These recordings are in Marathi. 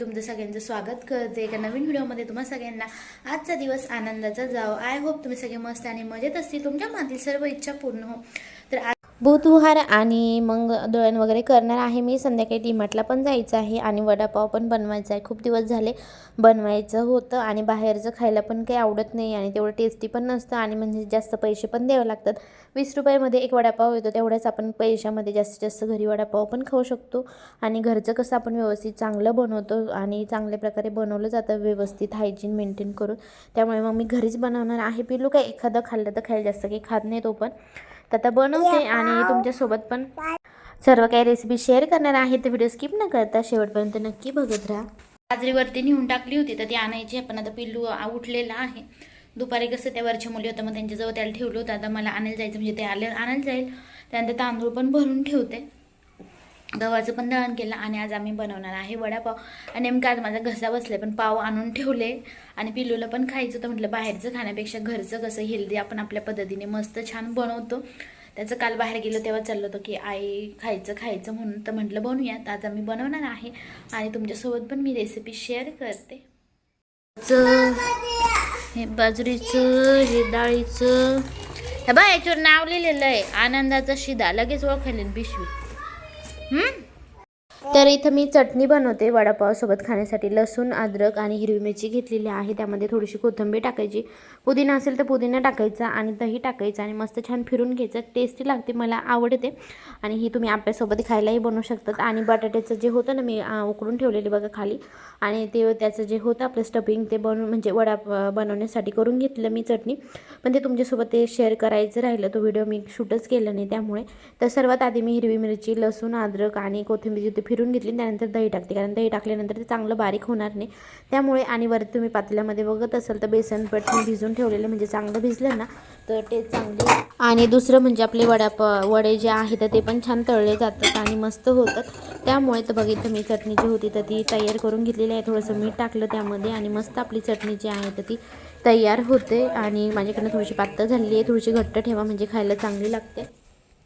तुमचं सगळ्यांचं स्वागत करते. एका नवीन व्हिडिओमध्ये तुम्हा सगळ्यांना आजचा दिवस आनंदाचा जावं. आय होप तुम्ही सगळे मस्त आणि मजेत असतील. तुमच्या मातील सर्व इच्छा पूर्ण हो. बुधवार आणि मग दळण वगैरे करणार आहे. मी संध्याकाळी डीमार्टला पण जायचं आहे आणि वडापाव पण बनवायचा आहे. खूप दिवस झाले बनवायचं होतं आणि बाहेरचं खायला पण काही आवडत नाही आणि तेवढं टेस्टी पण नसतं आणि म्हणजे जास्त पैसे पण द्यावे लागतात. वीस रुपयामध्ये एक वडापाव येतो तेवढ्याच आपण पैशामध्ये जास्तीत जास्त घरी वडापाव पण खाऊ शकतो. आणि घरचं कसं आपण व्यवस्थित चांगलं बनवतो आणि चांगल्या प्रकारे बनवलं जातं व्यवस्थित हायजीन मेंटेन करून. त्यामुळे मग मी घरीच बनवणार आहे. पिलू काय एखादं खाल्लं तर खायला जास्त काही खात नाही तो पण. तर आता बनवते आणि तुमच्यासोबत पण सर्व काही रेसिपी शेअर करणार आहे. तर व्हिडिओ स्किप न करता शेवटपर्यंत नक्की बघत राहा. बाजरीवरती नेऊन टाकली होती तर ती आणायची पण आता पिल्लू उठलेला आहे. दुपारी कसं त्या वरच्या मुली होत्या मग त्यांच्याजवळ त्याला ठेवलं होतं. आता मला आणायला जायचं म्हणजे ते आले आणायला जाईल. त्यानंतर तांदूळ पण भरून ठेवते. गव्हाचं पण दळण केलं आणि आज आम्ही बनवणार आहे वडापाव. आणि नेमकं आज माझा घसा बसले पण पाव आणून ठेवले. आणि पिलूला पण खायचं तर म्हटलं बाहेरचं खाण्यापेक्षा घरचं कसं हेल्दी आपण आपल्या पद्धतीने मस्त छान बनवतो. त्याचं काल बाहेर गेलो तेव्हा चाललं होतं की आई खायचं खायचं म्हणून. तर म्हटलं बनवूयात. आज आम्ही बनवणार आहे आणि तुमच्यासोबत पण मी रेसिपी शेअर करते. हे बाजरीचं हे डाळीचं. हे बा याच्यावर नाव लिहिलेलं आहे. आनंदाचा शिदा. लगेच ओळखायला पिशवी हम्म? तर इथं मी चटणी बनवते वडापावसोबत खाण्यासाठी. लसूण अद्रक आणि हिरवी मिरची घेतलेली आहे. त्यामध्ये थोडीशी कोथिंबीर टाकायची. पुदिना असेल तर पुदिना टाकायचा आणि दही टाकायचं आणि मस्त छान फिरून घ्यायचं. टेस्टी लागते मला आवडते. आणि ही तुम्ही आपल्यासोबत खायलाही बनवू शकतात. आणि बटाट्याचं जे होतं ना मी उकडून ठेवलेले बघा खाली. आणि ते त्याचं जे होतं आपलं स्टफिंग ते बनवून म्हणजे वडा बनवण्यासाठी करून घेतलं मी चटणी. पण ते तुमच्यासोबत ते शेअर करायचं राहिलं तो व्हिडिओ मी शूटच केला नाही त्यामुळे. तर सर्वात आधी मी हिरवी मिरची लसूण अद्रक आणि कोथिंबीर ते फिरून घेतली त्यानंतर दही टाकते. कारण दही टाकल्यानंतर ते चांगलं बारीक होणार नाही. त्यामुळे आणि वरती तुम्ही पातल्यामध्ये बघत असाल तर बेसन पटून भिजून ठेवलेलं म्हणजे चांगलं भिजलं ना तर ते चांगले आणि दुसरं म्हणजे आपले वडाप वडे जे आहेत तर ते पण छान तळले जातात आणि मस्त होतात. त्यामुळे तर बघितलं मी चटणी जी होती तर ती तयार करून घेतलेली आहे. थोडंसं मीठ टाकलं त्यामध्ये आणि मस्त आपली चटणी जी आहे तर ती तयार होते. आणि माझ्याकडनं थोडीशी पातळ झालेली आहे. थोडीशी घट्ट ठेवा म्हणजे खायला चांगली लागते.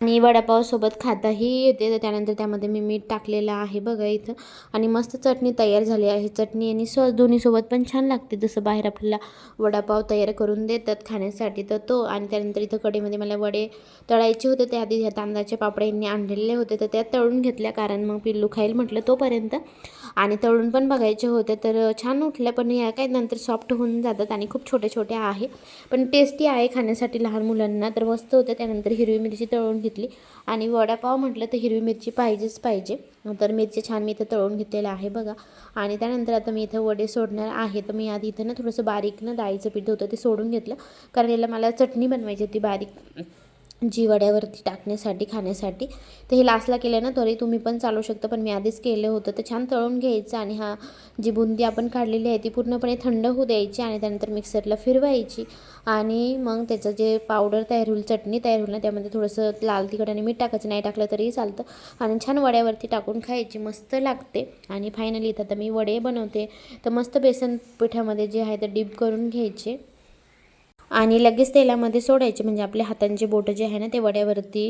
आणि वडापावसोबत खाताही येते. तर त्यानंतर त्यामध्ये मी मीठ टाकलेलं आहे बघा इथं. आणि मस्त चटणी तयार झाली आहे. चटणी आणि सॉस दोन्हीसोबत पण छान लागते. जसं बाहेर आपल्याला वडापाव तयार करून देतात खाण्यासाठी तर तो. आणि त्यानंतर इथं कढीमध्ये मला वडे तळायचे होते. त्या आधी ह्या तांदळाचे पापड यांनी आणलेले होते. तर त्या तळून घेतल्या. कारण मग पिल्लू खाईल म्हटलं तोपर्यंत. आणि तळून पण बघायचे होते. तर छान उठल्या. पण या काय नंतर सॉफ्ट होऊन जातात आणि खूप छोटे छोटे आहे. पण टेस्टी आहे खाण्यासाठी लहान मुलांना. तर मस्त होते. त्यानंतर हिरवी मिरची तळून घेतली. आणि वडापाव म्हटलं तर हिरवी मिरची पाहिजेच पाहिजे. तर मिरची छान मी इथं तळून घेतलेलं आहे बघा. आणि त्यानंतर आता मी इथं वडे सोडणार आहे. तर मी आधी इथं ना थोडंसं बारीक ना डाळीचं पीठ होतं ते सोडून घेतलं. कारण याला मला चटणी बनवायची होती बारीक. जी वड्यावरती टाकण्यासाठी खाण्यासाठी. तर हे लास्टला केलं ना तरी तुम्ही पण चालू शकता. पण मी आधीच केलं होतं. तर छान तळून घ्यायचं आणि हा जी बुंदी आपण काढलेली आहे ती पूर्णपणे थंड होऊ द्यायची आणि त्यानंतर मिक्सरला फिरवायची. आणि मग त्याचं जे पावडर तयार होईल चटणी तयार होईल ना त्यामध्ये थोडंसं लाल तिखट आणि मीठ टाकायचं. नाही टाकलं तरीही चालतं. आणि छान वड्यावरती टाकून खायची. मस्त लागते. आणि फायनली इथं आता मी वडे बनवते. तर मस्त बेसन पिठामध्ये जे आहे ते डीप करून घ्यायचे. आणि लगेच तेलामध्ये सोडायचे म्हणजे आपल्या हातांचे बोटं जे आहे ना ते वड्यावरती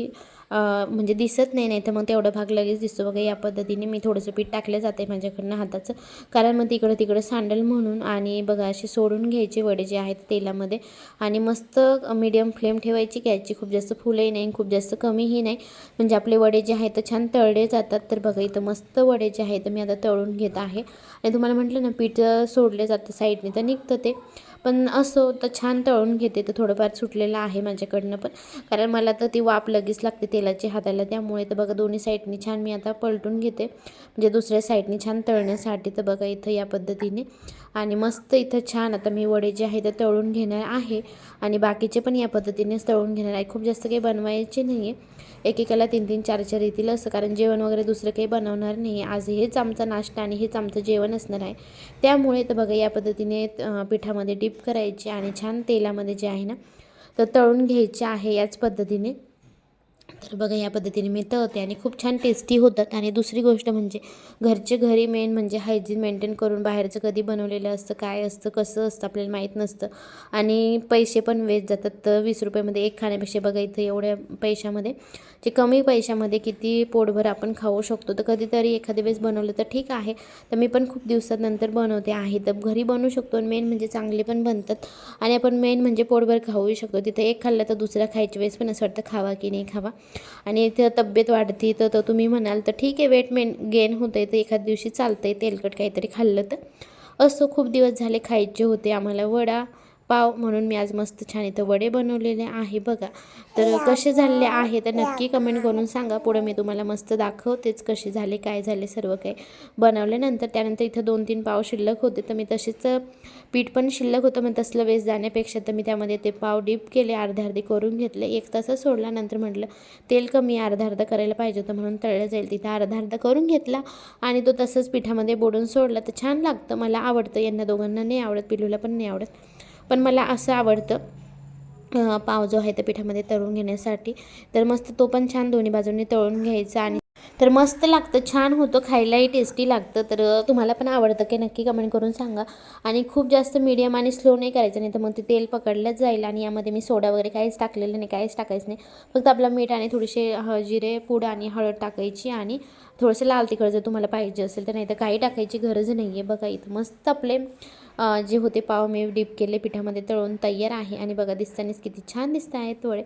म्हणजे दिसत नाही नाही तर मग तेवढा भाग लगेच दिसतो. बघा या पद्धतीने मी थोडंसं पीठ टाकलं जाते माझ्याकडनं हाताचं. कारण मग तिकडं तिकडं सांडल म्हणून आणि बघा असे सोडून घ्यायचे वडे जे आहेत तेलामध्ये. आणि मस्त मीडियम फ्लेम ठेवायची गॅसची खूप जास्त फुलंही नाही खूप जास्त कमीही नाही. म्हणजे आपले वडे जे आहेत तर छान तळले जातात. तर बघा इथं मस्त वडे जे आहेत मी आता तळून घेत आहे. आणि तुम्हाला म्हटलं ना पीठ सोडले जातं साईडने तर निघतं ते. पण असो तर छान तळून घेते तर थोडंफार सुटलेलं आहे माझ्याकडनं पण. कारण मला तर ती वाफ लगेच लागते तेलाची हाताला त्यामुळे तर बघा दोन्ही साईडनी छान मी आता पलटून घेते. म्हणजे दुसऱ्या साईडनी छान तळण्यासाठी तर बघा इथं या पद्धतीने. आणि मस्त इथं छान. आता मी वडे जे आहे ते तळून घेणार आहे. आणि बाकीचे पण या पद्धतीनेच तळून घेणार आहे. खूप जास्त काही बनवायचे नाही आहे एकेकाला तीन तीन चार चार येतील असं. कारण जेवण वगैरे दुसरं काही बनवणार नाही आज हेच आमचा नाश्ता आणि हेच आमचं जेवण असणार आहे. त्यामुळे तर बघा या पद्धतीने पिठामध्ये डीप करायचे आणि छान तेलामध्ये जे आहे ना तर तळून घ्यायचे आहे याच पद्धतीने. तर बघा या पद्धतीने मी तळते आणि खूप छान टेस्टी होतात. आणि दुसरी गोष्ट म्हणजे घरचे घरी मेन म्हणजे हायजीन मेंटेन करून बाहेरचं कधी बनवलेलं असतं काय असतं कसं असतं आपल्याला माहीत नसतं. आणि पैसे पण वेस्ट जातात. तर वीस रुपयामध्ये एक खाण्यापेक्षा बघा इथं एवढ्या पैशामध्ये जे कमी पैशामध्ये किती पोटभर आपण खाऊ शकतो. तर कधीतरी एखाद्या वेळेस बनवलं तर ठीक आहे. तर मी पण खूप दिवसानंतर बनवते आहे. तर घरी बनवू शकतो आणि मेन म्हणजे चांगले पण बनतात. आणि आपण मेन म्हणजे पोटभर खाऊही शकतो. तिथं एक खाल्लं तर दुसरा खायच्या वेळेस पण असं वाटतं खावा की नाही खावा. आणि इथं तब्येत वाढते तर तर तुम्ही म्हणाल तर ठीक आहे वेट मेन गेन होतं आहे तर एखाद दिवशी चालतं आहे तेलकट काहीतरी खाल्लं तर. असं खूप दिवस झाले खायचे होते आम्हाला वडा पाव म्हणून मी आज मस्त छान इथं वडे बनवलेले आहे बघा. तर कसे झालेले आहे तर नक्की कमेंट करून सांगा. पुढे मी तुम्हाला मस्त दाखवतेच कसे झाले काय झाले सर्व काही बनवल्यानंतर. त्यानंतर इथं दोन तीन पाव शिल्लक होते तर मी तसेच पीठ पण शिल्लक होतं मग तसलं वेस्ट जाण्यापेक्षा तर मी त्यामध्ये ते पाव डीप केले अर्धे अर्धे करून घेतले. एक तासच सोडला नंतर म्हटलं तेल कमी अर्धा अर्धा करायला पाहिजे होतं म्हणून तळलं जाईल. तिथं अर्धा अर्धा करून घेतला आणि तो तसंच पिठामध्ये बोडून सोडला. तर छान लागतं मला आवडतं. यांना दोघांना नाही आवडत पिलूला पण नाही आवडत. पण मला असं आवडतं पाव जो आहे त्या पिठामध्ये तळून घेण्यासाठी. तर मस्त तो पण छान दोन्ही बाजूंनी तळून घ्यायचा आणि तर मस्त लागतं छान होतं खायलाही टेस्टी लागतं. तर तुम्हाला पण आवडतं की नक्की कमेंट करून सांगा. आणि खूप जास्त मीडियम आणि स्लो नाही करायचं नाही तर मग ते तेल पकडलंच जाईल आणि यामध्ये मी सोडा वगैरे काहीच टाकलेलं नाही काहीच टाकायचं नाही. फक्त आपला मीठ आणि थोडीसे जिरे पूड आणि हळद टाकायची आणि थोडंसं लाल तिखट जर तुम्हाला पाहिजे असेल तर नाही तर काही टाकायची गरज नाही आहे बघा इथं मस्त आपले जे होते पाव मी डीप केले पिठामध्ये तळून तयार आहे. आणि बघा दिसतानीच किती छान दिसत आहेत वडे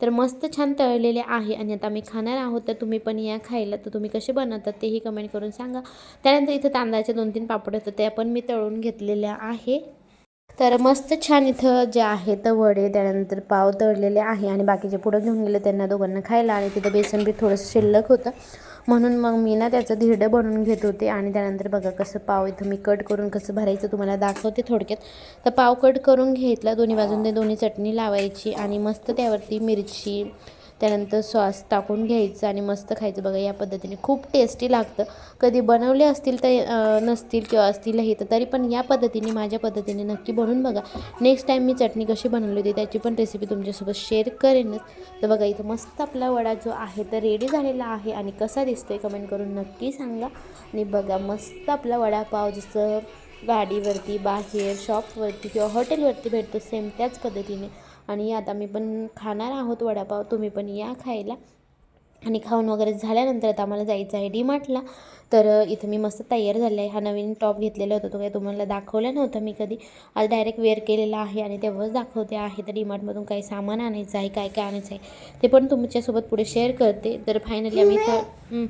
तर मस्त छान तळलेले आहे आणि आता आम्ही खाणार आहोत. तर तुम्ही पण या खायला. तर तुम्ही कसे बनवतात तेही कमेंट करून सांगा. त्यानंतर इथं तांदळाचे दोन तीन पापड होतं त्या पण मी तळून घेतलेल्या आहे. तर मस्त छान इथं जे आहे तर वडे त्यानंतर पाव तळलेले आहे. आणि बाकीचे पुढं घेऊन गेले त्यांना दोघांना खायला. आणि तिथं बेसन बी थोडंसं शिल्लक होतं. म्हणून मग मी ना त्याचं धिरडं बनवून घेत होते आणि त्यानंतर बघा कसं पाव इथं मी कट करून कसं भरायचं तुम्हाला दाखवते थोडक्यात. तर पाव कट करून घेतला दोन्ही बाजून ते दोन्ही चटणी लावायची आणि मस्त त्यावरती मिरची त्यानंतर सॉस टाकून घ्यायचं आणि मस्त खायचं. बघा या पद्धतीने खूप टेस्टी लागतं. कधी बनवले असतील तर नसतील किंवा असतीलही तर तरी पण या पद्धतीने माझ्या पद्धतीने नक्की बनवून बघा. नेक्स्ट टाईम मी चटणी कशी बनवली होती त्याची पण रेसिपी तुमच्यासोबत शेअर करेनच तर बघा इथं मस्त आपला वडा जो आहे तर रेडी झालेला आहे आणि कसा दिसतोय कमेंट करून नक्की सांगा. आणि बघा मस्त आपला वडापाव जसं गाडीवरती बाहेर शॉपवरती किंवा हॉटेलवरती भेटतो सेम त्याच पद्धतीने. आणि आता मी पण खाणार आहोत वडापाव तुम्ही पण या खायला. आणि खाऊन वगैरे झाल्यानंतर आता आम्हाला जायचं आहे डी मार्टला तर इथं मी मस्त तयार झालं आहे. हा नवीन टॉप घेतलेला होता तो काही तुम्हाला दाखवला नव्हता मी कधी. आज डायरेक्ट वेअर केलेला आहे आणि तेव्हाच दाखवते आहे. तर डी मार्टमधून काही सामान आणायचं आहे काय काय आणायचं आहे ते पण तुमच्यासोबत पुढे शेअर करते. तर फायनली आम्ही इथं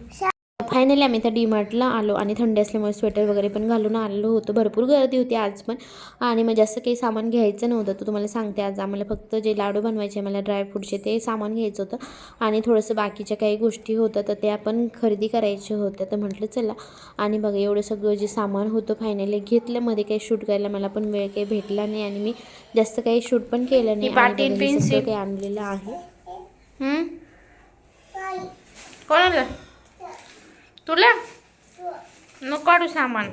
फायनली आम्ही त्या डीमार्टला आलो आणि थंडी असल्यामुळे स्वेटर वगैरे पण घालून आलेलो होतो. भरपूर गर्दी होती आज पण. आणि मग जास्त काही सामान घ्यायचं नव्हतं. तर तुम्हाला सांगते आज आम्हाला फक्त जे लाडू बनवायचे मला ड्रायफ्रूटचे ते सामान घ्यायचं होतं. आणि थोडंसं बाकीच्या काही गोष्टी होत्या तर त्या पण खरेदी करायच्या होत्या तर म्हटलं चला. आणि बघा एवढं सगळं जे सामान होतं फायनली घेतलं. मध्ये काही शूट करायला मला पण वेळ काही भेटला नाही आणि मी जास्त काही शूट पण केलं नाही. काही आणलेलं आहे. कोणाला? तुला? न काढू सामान.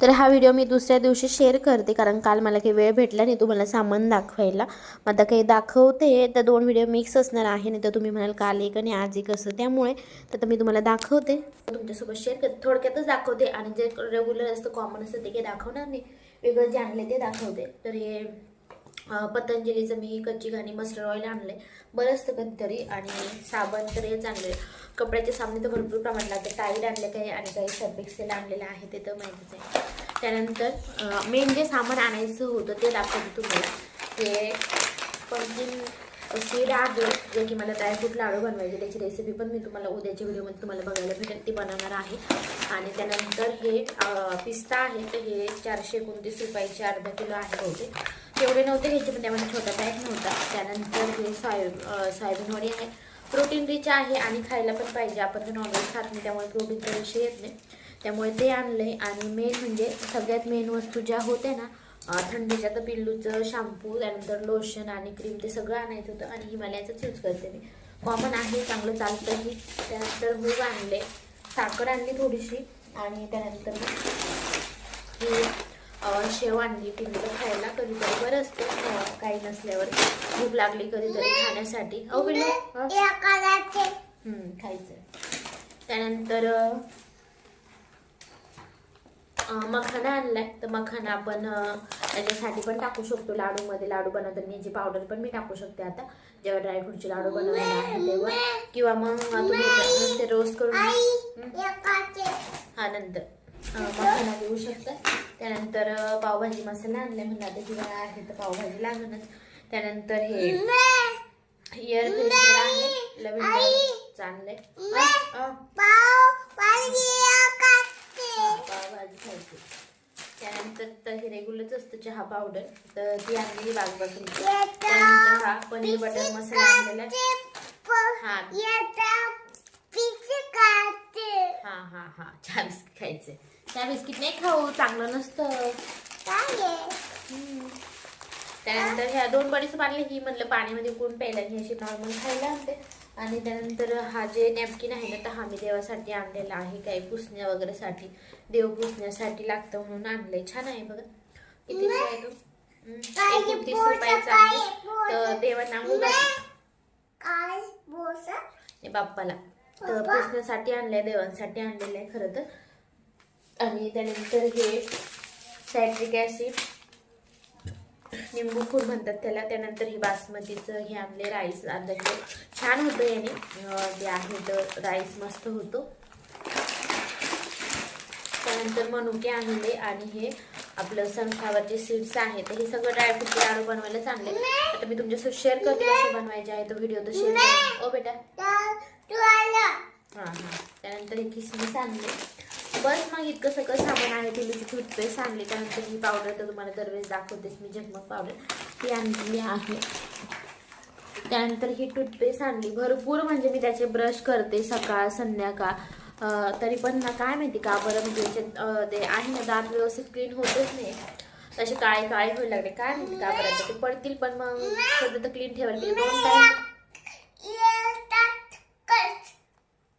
तर हा व्हिडिओ मी दुसऱ्या दिवशी शेअर करते कारण काल मला काही वेळ भेटला नाही तुम्हाला सामान दाखवायला. मग आता काही दाखवते तर दोन व्हिडिओ मिक्स असणार आहे नाही तर तुम्ही म्हणाल काल एक आणि आज एक असं. त्यामुळे तर मी तुम्हाला दाखवते. तुमच्यासोबत शेअर करते थोडक्यातच दाखवते आणि जे रेग्युलर असतं कॉमन असतं ते काही दाखवणार नाही. वेगळं जे आणले ते दाखवते. तर हे पतंजलीचं मी कच्ची घाणी मस्टर्ड ऑइल आणले बरंच तर कधीतरी आणि साबण तर हेच आणले कपड्याचे सामने तर भरपूर प्रमाणात लागते. टाईड आणले काही आणि काही सर्फ एक्सेल आणलेलं आहे ते तर माहितीच आहे. त्यानंतर मेन जे सामान आणायचं होतं ते दाखवते तुम्हाला. ते पंचिंग सीड आहे जे की मला ड्रायफ्रूट लाडू बनवायचे त्याची रेसिपी पण मी तुम्हाला उद्याच्या व्हिडिओमध्ये तुम्हाला बघायला भेटेल ती बनवणार आहे. आणि त्यानंतर हे पिस्ता आहे तर हे चारशे एकोणतीस रुपयाचे अर्धा किलो आहे होते तेवढे नव्हते घ्यायचे पण त्यामध्ये छोटा पॅक नव्हता. त्यानंतर हे सॉय अं, सोयाबीन वडी आहे. प्रोटीन रिच आहे आणि खायला पण पाहिजे. आपण तर नॉनव्हेज खात नाही त्यामुळे प्रोटीनचा विषय येत नाही. त्यामुळे ते आणले आणि मेन म्हणजे सगळ्यात मेन वस्तू ज्या होत्या ना थंडीच्या तर पिल्लूचं शॅम्पू त्यानंतर लोशन आणि क्रीम ते सगळं आणायचं होतं आणि हिमालयाचंच यूज करते मी. कॉमन आहे चांगलं चालतंही त्यानंतर मूग आणले साखर आणली थोडीशी आणि त्यानंतर ही शेव आणली. टिंगलं खायला कधीतरी बरं असतं काही नसल्यावर. भूक लागली कधीतरी खाण्यासाठी. अहो पिल्लू खायचं त्यानंतर मखाना आणलाय. तर मखाना आपण त्याच्यासाठी पण टाकू शकतो लाडूमध्ये. लाडू बनवताना याची पावडर पण मी टाकू शकते आता. जेव्हा ड्रायफ्रूटचे लाडू आहे तेव्हा. किंवा मग तुम्ही रोस्ट करून हं? नंतर. मखाना घेऊ शकता. त्यानंतर पावभाजी मसाला आणलाय म्हणलं आता हिवाळा आहे तर पावभाजी लागणच त्यानंतर हे एअर फ्रेशनर आहे. आणलंय भाजी खायची. त्यानंतर तर हे रेग्युलरच असतं चहा पावडर तर ती आणलेली बागपासून त्यानंतर हा पनीर बटर मसाला आणलेला हा. हा हा चहा बिस्किट खायचे. चहा बिस्किट नाही खाऊ चांगलं नसतं. त्यानंतर ह्या दोन बडीच मारले ही म्हणलं पाण्यामध्ये कोण प्यायला घ्यायची नॉर्मल खायला आणते. आणि त्यानंतर हा जे नॅपकिन आहे ना तर हा मी देवासाठी आणलेला आहे. काही पुसण्या वगैरे साठी देव पुसण्यासाठी लागतं म्हणून आणलंय. छान आहे बघा. किती आहे तो. हम्म, एकोणतीस रुपयाचा आहे. तर देवांना बाप्पाला. तर पुसण्यासाठी आणलंय देवांसाठी आणलेलं आहे खरं तर. आणि त्यानंतर हे सायट्रिक ॲसिड निंबू फूल म्हणतात त्याला. त्यानंतर हे बासमतीचं हे आणले राईस अर्धा किलो छान होतं याने. जे आहे तर राईस मस्त होतो. त्यानंतर मनुके आणले आणि हे आपलं सनफ्लावरचे सीड्स आहे तर हे सगळं ड्रायफ्रूटचे लाडू बनवायला चांगले आता मी तुमच्यासोबत शेअर करते कसे बनवायचे आहे तो व्हिडिओ तर शेअर ओ बेटा. हां हां. त्यानंतर हे किसमिस आणले. बस मग इतकं सगळं सामान आहे पिलूची टूथपेस्ट आणली त्यानंतर ही पावडर तर तुम्हाला दरवेळेस दाखवतेच मी झगमग पावडर ती आणलेली आहे. त्यानंतर ही टूथपेस्ट आणली. भरपूर म्हणजे मी त्याचे ब्रश करते सकाळ संध्याकाळ. तरी पण ना काय माहिती का बरं म्हणजे याच्यात ते आहे ना दात व्यवस्थित क्लीन होतच नाही तसे काळे काळे व्हायला लागले काय माहिती का बरं. ते पडतील पण मग सध्या तर क्लीन ठेवायला पाहिजे दोन टाइम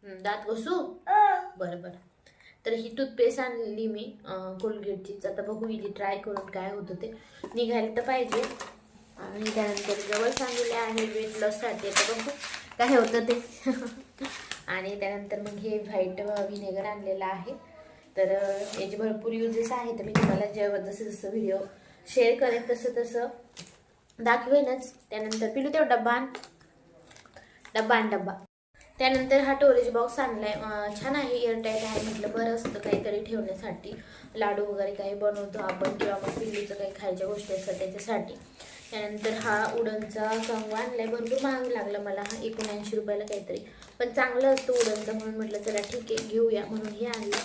हं, दात घसू? बरं बरं. तर ही टूथपेस्ट आणली मी कोलगेटचीच आता बघू इथे ट्राय करून काय होतं ते. निघायला तर पाहिजे. आणि त्यानंतर जवळ सांगितले आहे वेट लॉससाठी आता बघू काय होतं ते. आणि त्यानंतर मग हे व्हाईट व्हिनेगर आणलेलं आहे. तर याचे भरपूर युजेस आहेत. तर मी तुम्हाला जेव्हा जसं जसं व्हिडिओ शेअर करेन तसं तसं दाखवेनच. त्यानंतर पिलू तेव्हा डब्बा आण डब्बा आण डब्बा. त्यानंतर हा टोरेज बॉक्स आणलाय. छान आहे. एअरटाईट आहे. म्हटलं बरं असतं काहीतरी ठेवण्यासाठी. लाडू वगैरे काही बनवतो आपण किंवा मग पिल्लूचं काही खायच्या गोष्टी असतात त्याच्यासाठी. त्यानंतर हा उडनचा कंगवा आणलाय. भरपूर महाग लागला मला. हा एकोणऐंशी रुपयाला काहीतरी. पण चांगलं असतं उडनचं म्हणून म्हटलं चला ठीक आहे घेऊया म्हणून हे आणलं.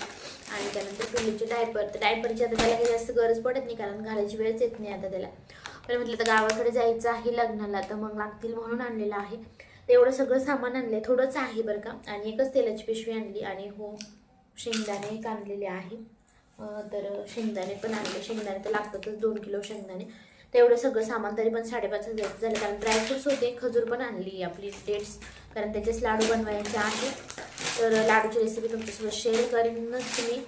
आणि त्यानंतर पिल्लूचे डायपर तर डायपरची आता त्याला काही जास्त गरज पडत नाही कारण घालायची वेळच येत नाही आता त्याला. पण म्हटलं तर गावाकडे जायचं आहे लग्नाला तर मग लागतील म्हणून आणलेलं आहे. तर एवढं सगळं सामान आणलंय. थोडंच आहे बरं का. आणि एकच तेलाची पिशवी आणली आणि हो शेंगदाणे एक आणलेले आहे. तर शेंगदाणे पण आणले. शेंगदाणे तर लागतातच दोन किलो शेंगदाणे. तर एवढं सगळं सामान तरी पण साडेपाच हजार झालं. कारण ड्रायफ्रुट्स होते खजूर पण आणली आपली डेट्स कारण त्याचेच लाडू बनवायचे आहे तर लाडूची रेसिपी तुमच्यासोबत शेअर करेनच तुम्ही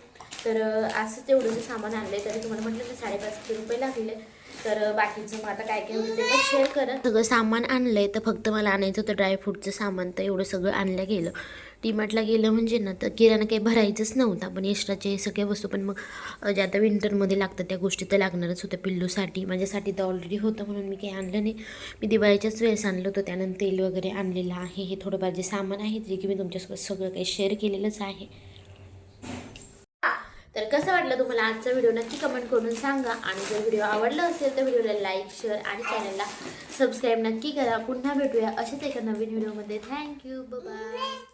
तर असंच एवढंसं सामान आणलंय तरी तुम्हाला म्हटलं ना साडेपाचशे रुपये लागले. तर बाकीचं मग आता काय काय होतं ते पण शेअर करा. सगळं सामान आणलंय तर फक्त मला आणायचं होतं ड्रायफ्रूटचं सामान तर एवढं सगळं आणलं गेलं. डीमार्टला गेलं म्हणजे ना तर किराणा काही भरायचंच नव्हता पण एक्स्ट्राचे सगळ्या वस्तू पण मग ज्या आता विंटरमध्ये लागतात त्या गोष्टी तर लागणारच होत्या पिल्लूसाठी. माझ्यासाठी तर ऑलरेडी होतं म्हणून मी काही आणलं नाही. मी दिवाळीच्याच वेळेस आणलं होतं त्यानंतर तेल वगैरे आणलेलं आहे. हे थोडंफार जे सामान आहे जे की मी तुमच्यासोबत सगळं काही शेअर केलेलंच आहे. तर कसं वाटलं तुम्हाला आजचा व्हिडिओ नक्की कमेंट करून सांगा. आणि जर व्हिडिओ आवडला असेल तर व्हिडिओला लाईक शेअर आणि चॅनलला सबस्क्राईब नक्की करा. पुन्हा भेटूया असेच एका नवीन व्हिडिओमध्ये. Thank you bye